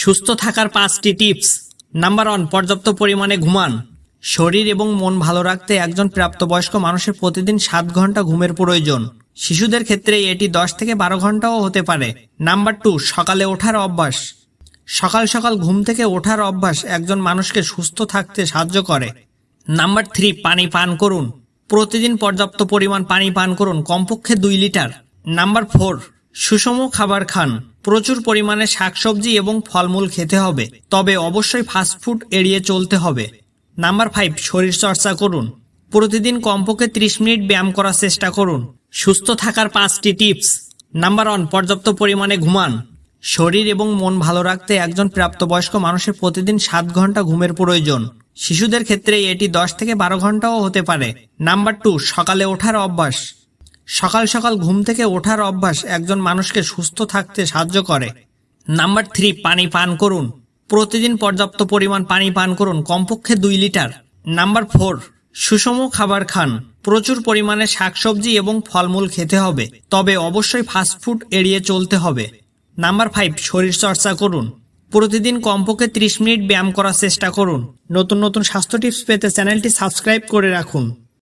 সুস্থ থাকার পাঁচটি টিপস। নাম্বার ওয়ান, পর্যাপ্ত পরিমাণে ঘুমান। শরীর এবং মন ভালো রাখতে একজন প্রাপ্তবয়স্ক মানুষের প্রতিদিন সাত ঘণ্টা ঘুমের প্রয়োজন। শিশুদের ক্ষেত্রে এটি দশ থেকে বারো ঘন্টাও হতে পারে। নাম্বার টু, সকালে ওঠার অভ্যাস। সকাল সকাল ঘুম থেকে ওঠার অভ্যাস একজন মানুষকে সুস্থ থাকতে সাহায্য করে। নাম্বার থ্রি, পানি পান করুন। প্রতিদিন পর্যাপ্ত পরিমাণ পানি পান করুন, কমপক্ষে দুই লিটার। নাম্বার ফোর সুষম খাবার খান। প্রচুর পরিমাণে শাকসবজি এবং ফলমূল খেতে হবে। তবে অবশ্যই ফাস্টফুড এড়িয়ে চলতে হবে। নাম্বার ফাইভ শরীর চর্চা করুন। প্রতিদিন কমপক্ষে ত্রিশ মিনিট ব্যায়াম করার চেষ্টা করুন। সুস্থ থাকার পাঁচটি টিপস নাম্বার ওয়ান পর্যাপ্ত পরিমাণে ঘুমান। শরীর এবং মন ভালো রাখতে একজন প্রাপ্তবয়স্ক মানুষের প্রতিদিন সাত ঘণ্টা ঘুমের প্রয়োজন। শিশুদের ক্ষেত্রে এটি দশ থেকে বারো ঘন্টাও হতে পারে। নাম্বার টু সকালে ওঠার অভ্যাস। সকাল সকাল ঘুম থেকে ওঠার অভ্যাস একজন মানুষকে সুস্থ থাকতে সাহায্য করে। নাম্বার থ্রি, পানি পান করুন। প্রতিদিন পর্যাপ্ত পরিমাণ পানি পান করুন, কমপক্ষে দুই লিটার। নাম্বার ফোর, সুষম খাবার খান। প্রচুর পরিমাণে শাকসবজি এবং ফলমূল খেতে হবে, তবে অবশ্যই ফাস্টফুড এড়িয়ে চলতে হবে। নাম্বার ফাইভ, শরীর চর্চা করুন। প্রতিদিন কমপক্ষে ত্রিশ মিনিট ব্যায়াম করার চেষ্টা করুন। নতুন নতুন স্বাস্থ্য টিপস পেতে চ্যানেলটি সাবস্ক্রাইব করে রাখুন।